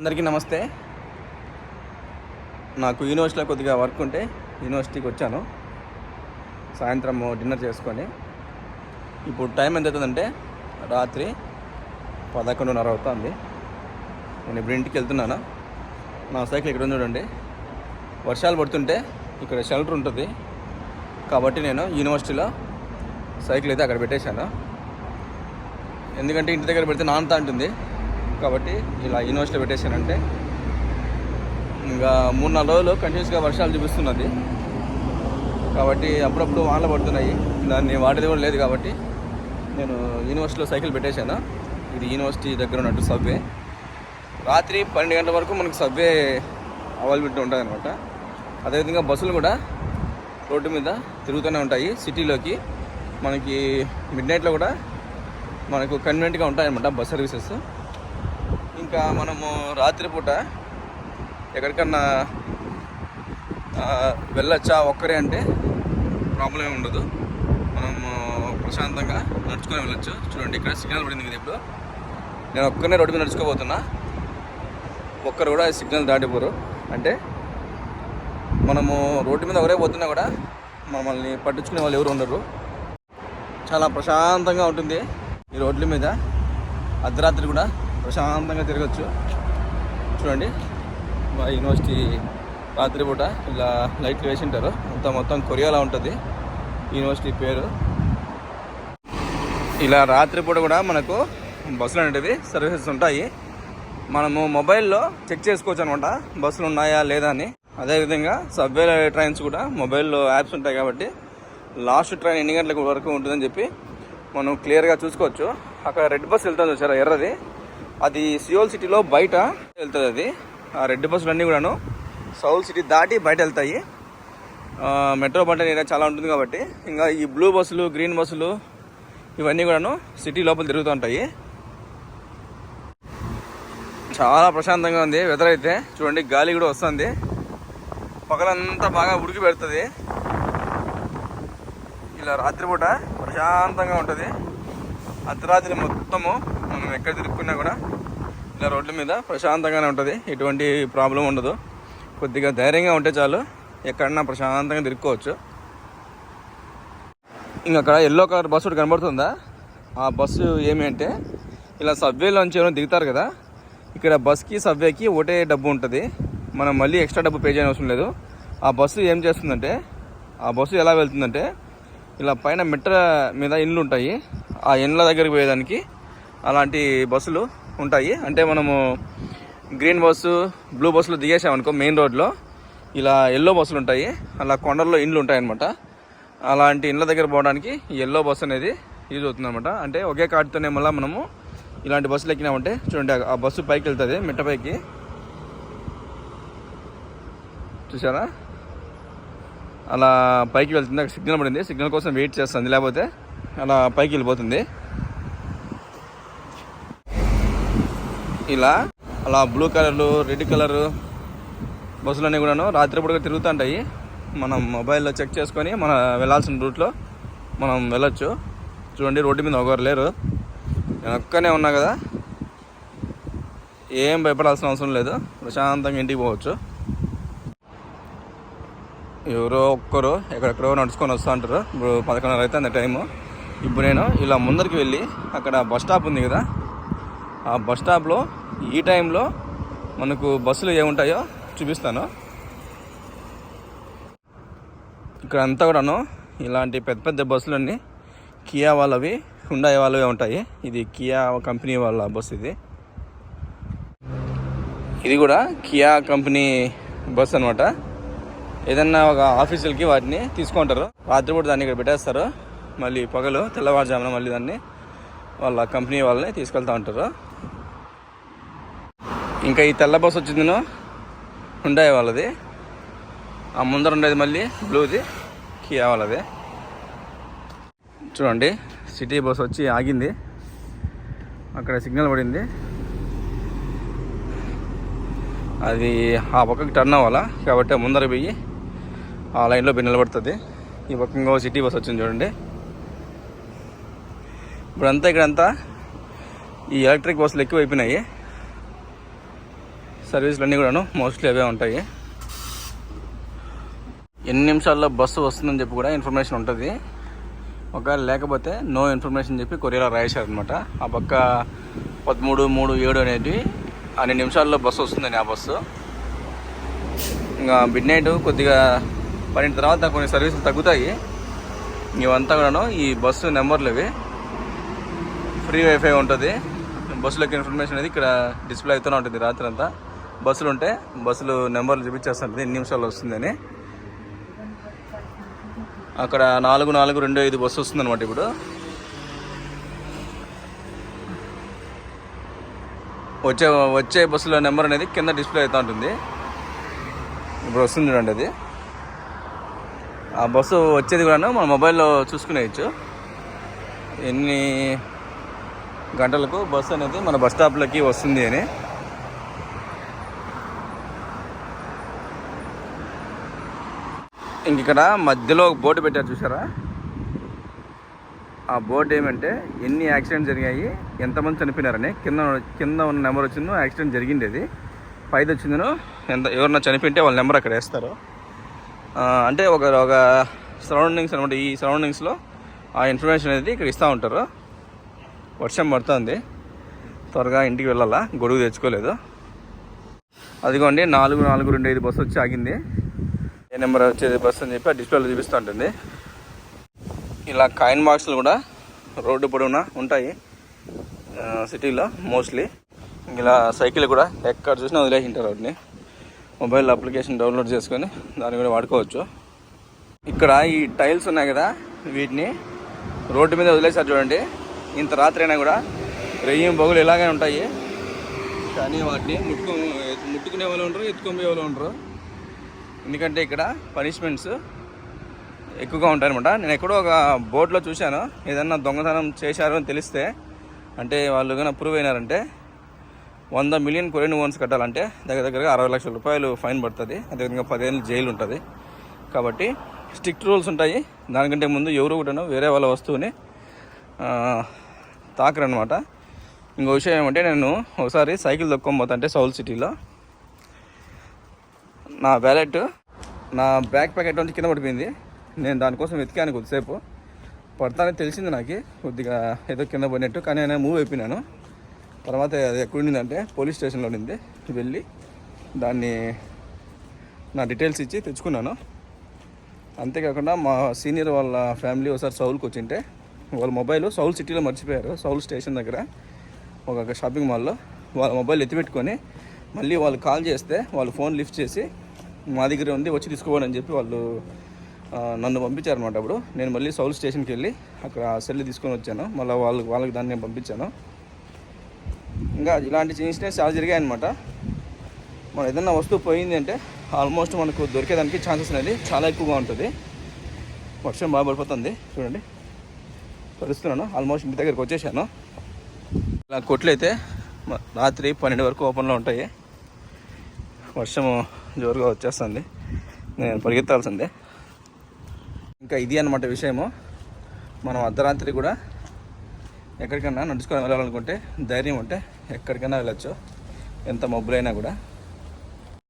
అందరికీ నమస్తే. నాకు యూనివర్సిటీలో కొద్దిగా వర్క్ ఉంటే యూనివర్సిటీకి వచ్చాను. సాయంత్రం డిన్నర్ చేసుకొని. ఇప్పుడు టైం ఎంత అవుతుందంటే రాత్రి పదకొండున్నర అవుతుంది. నేను ఇప్పుడు ఇంటికి వెళ్తున్నాను. నా సైకిల్ ఇక్కడ చూడండి. వర్షాలు పడుతుంటే ఇక్కడ షెల్టర్ ఉంటుంది. కాబట్టి నేను యూనివర్సిటీలో సైకిల్ అయితే అక్కడ పెట్టేశాను. ఎందుకంటే ఇంటి దగ్గర పెడితే నానుతా ఉంటుంది కాబట్టి ఇలా యూనివర్సిటీలో పెట్టేశానంటే ఇంకా మూడు నాలుగు రోజులు కంటిన్యూస్గా వర్షాలు చూపిస్తున్నది. కాబట్టి అప్పుడప్పుడు వానలు పడుతున్నాయి. దాన్ని వాడేది కూడా లేదు కాబట్టి నేను యూనివర్సిటీలో సైకిల్ పెట్టేశాను. ఇది యూనివర్సిటీ దగ్గర ఉన్నట్టు సబ్వే. రాత్రి పన్నెండు గంటల వరకు మనకు సబ్వే అవైలబిలిటీ ఉంటుంది అనమాట అదేవిధంగా బస్సులు కూడా రోడ్డు మీద తిరుగుతూనే ఉంటాయి. సిటీలోకి మనకి మిడ్ నైట్లో కూడా మనకు కన్వీనియంట్గా ఉంటాయన్నమాట బస్ సర్వీసెస్. ఇంకా మనము రాత్రిపూట ఎక్కడికన్నా వెళ్ళొచ్చా ఒక్కరే అంటే ప్రాబ్లం ఏమి ఉండదు. మనము ప్రశాంతంగా నడుచుకొని వెళ్ళొచ్చు. చూడండి ఇక్కడ సిగ్నల్ పడింది కదా ఇప్పుడు? నేను ఒక్కనే రోడ్డు మీద నడుచుకోబోతున్నా. ఒక్కరు కూడా సిగ్నల్ దాటిపోరు. అంటే మనము రోడ్డు మీద ఎవరే పోతున్నా కూడా మమ్మల్ని పట్టించుకునే వాళ్ళు ఎవరు ఉండరు. చాలా ప్రశాంతంగా ఉంటుంది ఈ రోడ్ల మీద. అర్ధరాత్రి కూడా ప్రశాంతంగా తిరగచ్చు. చూడండి. మా యూనివర్సిటీ రాత్రిపూట ఇలా లైట్లు వేసి ఉంటారు అంతా మొత్తం కొరియాలా ఉంటుంది. యూనివర్సిటీ పేరు. ఇలా రాత్రిపూట కూడా మనకు బస్సులు అనేటివి సర్వీసెస్ ఉంటాయి. మనము మొబైల్లో చెక్ చేసుకోవచ్చు అనమాట. బస్సులు ఉన్నాయా లేదా అని. అదేవిధంగా సబ్వే ట్రైన్స్ కూడా మొబైల్లో యాప్స్ ఉంటాయి కాబట్టి లాస్ట్ ట్రైన్ ఎన్ని గంటలకు వరకు ఉంటుందని చెప్పి మనం క్లియర్గా చూసుకోవచ్చు. అక్కడ రెడ్ బస్ వెళ్తుంది చూసారా? ఎర్రది. అది సియోల్ సిటీలో బయట వెళ్తుంది అది. ఆ రెడ్ బస్సులు అన్నీ కూడాను సౌల్ సిటీ దాటి బయట వెళ్తాయి. మెట్రో మెట్రోపాలిటన్ ఏరియా చాలా ఉంటుంది కాబట్టి ఇంకా ఈ బ్లూ బస్సులు గ్రీన్ బస్సులు ఇవన్నీ కూడాను సిటీ లోపల తిరుగుతూ ఉంటాయి. చాలా ప్రశాంతంగా ఉంది వెదర్ అయితే. చూడండి గాలి కూడా వస్తుంది. పగలంతా బాగా ఉడికి పెడుతుంది. ఇలా రాత్రిపూట ప్రశాంతంగా ఉంటుంది. అర్ధరాత్రి మొత్తము మనం ఎక్కడ తిరుక్కున్నా కూడా ఇలా రోడ్ల మీద ప్రశాంతంగానే ఉంటుంది. ఎటువంటి ప్రాబ్లం ఉండదు. కొద్దిగా ధైర్యంగా ఉంటే చాలు ఎక్కడన్నా ప్రశాంతంగా తిరుక్కోవచ్చు. ఇంకా అక్కడ ఎల్లో కలర్ బస్సు ఒకటి కనబడుతుందా? ఆ బస్సు ఏమి అంటే ఇలా సబ్వేలోంచి ఏమైనా దిగుతారు కదా ఇక్కడ బస్కి సబ్వేకి ఒకటే డబ్బు ఉంటుంది. మనం మళ్ళీ ఎక్స్ట్రా డబ్బు పే చేయని అవసరం లేదు. ఆ బస్సు ఏం చేస్తుందంటే ఆ బస్సు ఎలా వెళ్తుందంటే ఇలా పైన మిట్ట మీద ఇండ్లు ఉంటాయి. ఆ ఇండ్ల దగ్గరికి పోయేదానికి అలాంటి బస్సులు ఉంటాయి. అంటే మనము గ్రీన్ బస్సు బ్లూ బస్సులు దిగేసామనుకో మెయిన్ రోడ్లో ఇలా ఎల్లో బస్సులు ఉంటాయి. అలా కొండల్లో ఇండ్లు ఉంటాయన్నమాట. అలాంటి ఇండ్ల దగ్గర పోవడానికి ఎల్లో బస్సు అనేది యూజ్ అవుతుంది అనమాట అంటే ఒకే కార్డుతోనే మళ్ళీ మనము ఇలాంటి బస్సులు ఎక్కినామంటే చూడండి ఆ- బస్సు పైకి వెళ్తుంది మిట్ట పైకి. చూసారా అలా పైకి వెళ్తుంది సిగ్నల్ పడింది. సిగ్నల్ కోసం వెయిట్ చేస్తుంది లేకపోతే అలా పైకి వెళ్ళిపోతుంది. ఇలా అలా బ్లూ కలర్లు రెడ్ కలరు బస్సులన్నీ కూడాను రాత్రిపూట కూడా తిరుగుతుంటాయి. మనం మొబైల్లో చెక్ చేసుకొని మన వెళ్ళాల్సిన రూట్లో మనం వెళ్ళొచ్చు. చూడండి రోడ్డు మీద ఒకరు లేరు. నేను ఒక్కనే ఉన్నా కదా. ఏం భయపడాల్సిన అవసరం లేదు. ప్రశాంతంగా ఇంటికి పోవచ్చు. ఎవరో ఒక్కరు ఎక్కడెక్కడో నడుచుకొని వస్తూ ఉంటారు. ఇప్పుడు పదకొండున్నర అయితే అంత టైము. ఇప్పుడు నేను ఇలా ముందరికి వెళ్ళి అక్కడ బస్ స్టాప్ ఉంది కదా. ఆ బస్ స్టాప్లో ఈ టైంలో మనకు బస్సులు ఏముంటాయో చూపిస్తాను. ఇక్కడ అంతా కూడాను ఇలాంటి పెద్ద పెద్ద బస్సులన్నీ కియా వాళ్ళవి హుండాయ్ వాళ్ళవి ఉంటాయి. ఇది కియా కంపెనీ వాళ్ళ బస్సు ఇది. ఇది కూడా కియా కంపెనీ బస్ అనమాట ఏదన్నా ఒక ఆఫీసులకి వాటిని తీసుకుంటారు. రాత్రిపూట దాన్ని ఇక్కడ పెట్టేస్తారు. మళ్ళీ పగలు తెల్లవారుజామున మళ్ళీ దాన్ని వాళ్ళ కంపెనీ వాళ్ళని తీసుకెళ్తూ ఉంటారు. ఇంకా ఈ తెల్ల బస్ వచ్చిందినో ఉండాయి వాళ్ళది. ఆ ముందర ఉండేది మళ్ళీ బ్లూది. కియా వాళ్ళది. చూడండి సిటీ బస్ వచ్చి ఆగింది. అక్కడ సిగ్నల్ పడింది. అది ఆ పక్కకి టర్న్ అవ్వాలా? కాబట్టి ముందర పోయి ఆ లైన్లో పోయి నిలబడుతుంది. ఈ పక్క ఇంకో సిటీ బస్ వచ్చింది చూడండి. ఇప్పుడంతా ఇక్కడంతా ఈ ఎలక్ట్రిక్ బస్సులు ఎక్కువ అయిపోయినాయి సర్వీసులు అన్నీ కూడాను మోస్ట్లీ అవే ఉంటాయి. ఎన్ని నిమిషాల్లో బస్సు వస్తుందని చెప్పి కూడా ఇన్ఫర్మేషన్ ఉంటుంది. ఒకవేళ లేకపోతే నో ఇన్ఫర్మేషన్ చెప్పి కొరియర్లో రాయేశారనమాట ఆ పక్క పదమూడు మూడు ఏడు అనేది అన్ని నిమిషాల్లో బస్సు వస్తుందని ఆ బస్సు. ఇంకా మిడ్ నైట్ కొద్దిగా పన్నెండు తర్వాత కొన్ని సర్వీసులు తగ్గుతాయి. ఇవంతా కూడాను ఈ బస్సు నెంబర్లు ఇవి. ఫ్రీ వైఫై ఉంటుంది. బస్సులోకి ఇన్ఫర్మేషన్ అనేది ఇక్కడ డిస్ప్లే అవుతూనే ఉంటుంది రాత్రి అంతా బస్సులు ఉంటే బస్సులు నెంబర్లు చూపించేస్తాను. ఎన్ని నిమిషాలు వస్తుందని. అక్కడ నాలుగు నాలుగు రెండు ఐదు బస్సు వస్తుందన్నమాట ఇప్పుడు. వచ్చే వచ్చే బస్సులో నెంబర్ అనేది కింద డిస్ప్లే అవుతూ ఉంటుంది. ఇప్పుడు వస్తుంది చూడండి అది. ఆ బస్సు వచ్చేది కూడా మన మొబైల్లో చూసుకునేయచ్చు. ఎన్ని గంటలకు బస్సు అనేది మన బస్ స్టాప్లోకి వస్తుంది అని. ఇంక ఇక్కడ మధ్యలో ఒక బోర్డు పెట్టారు చూసారా ఆ బోర్డు ఏమంటే ఎన్ని యాక్సిడెంట్ జరిగాయి ఎంతమంది చనిపోయినారని కింద కింద ఉన్న నెంబర్ వచ్చిందో యాక్సిడెంట్ జరిగింది అది పైది వచ్చిందను ఎంత ఎవరన్నా చనిపోయింటే వాళ్ళ నెంబర్ అక్కడ వేస్తారు. అంటే ఒక ఒక సరౌండింగ్స్ అనమాట ఈ సరౌండింగ్స్లో ఆ ఇన్ఫర్మేషన్ అనేది ఇక్కడ ఇస్తూ ఉంటారు. వర్షం పడుతుంది. త్వరగా ఇంటికి వెళ్ళాలా? గొడుగు తెచ్చుకోలేదు. అదిగోండి నాలుగు నాలుగు రెండు ఐదు బస్సు వచ్చి ఆగింది. ఏ నెంబర్ వచ్చేది బస్సు అని చెప్పి ఆ డిస్ప్లేలో చూపిస్తూ ఉంటుంది. ఇలా కాయిన్ బాక్స్లు కూడా రోడ్డు పొడవునా ఉంటాయి. సిటీలో మోస్ట్లీ. ఇలా సైకిల్ కూడా ఎక్కడ చూసినా వదిలేసింటారు వాటిని మొబైల్ అప్లికేషన్ డౌన్లోడ్ చేసుకొని దాన్ని కూడా వాడుకోవచ్చు. ఇక్కడ ఈ టైల్స్ ఉన్నాయి కదా వీటిని రోడ్డు మీద వదిలేసారు చూడండి. ఇంత రాత్రి అయినా కూడా రెయ్యం బొగులు ఇలాగే ఉంటాయి. కానీ వాటిని ముట్టుకు ముట్టుకునే వాళ్ళు ఉండరు ఎత్తుకునే వాళ్ళు ఉండరు. ఎందుకంటే ఇక్కడ పనిష్మెంట్స్ ఎక్కువగా ఉంటాయన్నమాట. నేను ఎక్కడో ఒక బోర్డులో చూశాను. ఏదన్నా దొంగతనం చేశారు అని తెలిస్తే అంటే వాళ్ళు కానీ అప్రూవ్ అయినారంటే వంద మిలియన్ కొరియన్ ఓన్స్ కట్టాలంటే దగ్గర దగ్గరగా అరవై లక్షల రూపాయలు ఫైన్ పడుతుంది. అదేవిధంగా పదిహేను జైలు ఉంటుంది. కాబట్టి స్ట్రిక్ట్ రూల్స్ ఉంటాయి. దానికంటే ముందు ఎవరు కూడాను వేరే వాళ్ళ వస్తువుని తాకరనమాట ఇంకో విషయం ఏమంటే నేను ఒకసారి సైకిల్ దొక్కొనిపోతుంటే సౌల్ సిటీలో. నా వ్యాలెట్ నా బ్యాక్ ప్యాకెట్ నుంచి కింద పడిపోయింది. నేను దానికోసం వెతికాను కొద్దిసేపు. పడతానని తెలిసింది నాకు. కొద్దిగా ఏదో కింద పడినట్టు కానీ నేను మూవ్ అయిపోయినాను. తర్వాత అది ఎక్కడుండిందంటే పోలీస్ స్టేషన్లో ఉండింది. వెళ్ళి దాన్ని నా డీటెయిల్స్ ఇచ్చి తెచ్చుకున్నాను. అంతేకాకుండా మా సీనియర్ వాళ్ళ ఫ్యామిలీ ఒకసారి సౌల్కి వచ్చింటే వాళ్ళ మొబైల్ సౌల్ సిటీలో మర్చిపోయారు. సౌల్ స్టేషన్ దగ్గర ఒక షాపింగ్ మాల్లో వాళ్ళ మొబైల్ ఎత్తిపెట్టుకొని మళ్ళీ వాళ్ళు కాల్ చేస్తే వాళ్ళు ఫోన్ లిఫ్ట్ చేసి మా దగ్గర ఉంది వచ్చి తీసుకోవాలని చెప్పి వాళ్ళు నన్ను పంపించారనమాట అప్పుడు. నేను మళ్ళీ సౌల్ స్టేషన్కి వెళ్ళి అక్కడ సెల్ తీసుకొని వచ్చాను. మళ్ళీ వాళ్ళకి వాళ్ళకి దాన్ని నేను పంపించాను. ఇంకా ఇలాంటి ఇన్సిడెంట్స్ చాలా జరిగాయి అనమాట మనం ఏదైనా వస్తువు పోయింది అంటే ఆల్మోస్ట్ మనకు దొరికేదానికి ఛాన్సెస్ అనేది చాలా ఎక్కువగా ఉంటుంది. వర్షం బాగా పడిపోతుంది. చూడండి. పరుస్తున్నాను ఆల్మోస్ట్ ఇంటి దగ్గరికి వచ్చేసాను. ఇలా కొట్లు అయితే రాత్రి పన్నెండు వరకు ఓపెన్లో ఉంటాయి. వర్షము జోరుగా వచ్చేస్తుంది. నేను పరిగెత్తాల్సిందే. ఇంకా ఇది అన్నమాట విషయము. మనం అర్ధరాత్రి కూడా ఎక్కడికైనా నడుచుకొని వెళ్ళాలనుకుంటే ధైర్యం ఉంటే ఎక్కడికైనా వెళ్ళచ్చు. ఎంత మబ్బులైనా కూడా.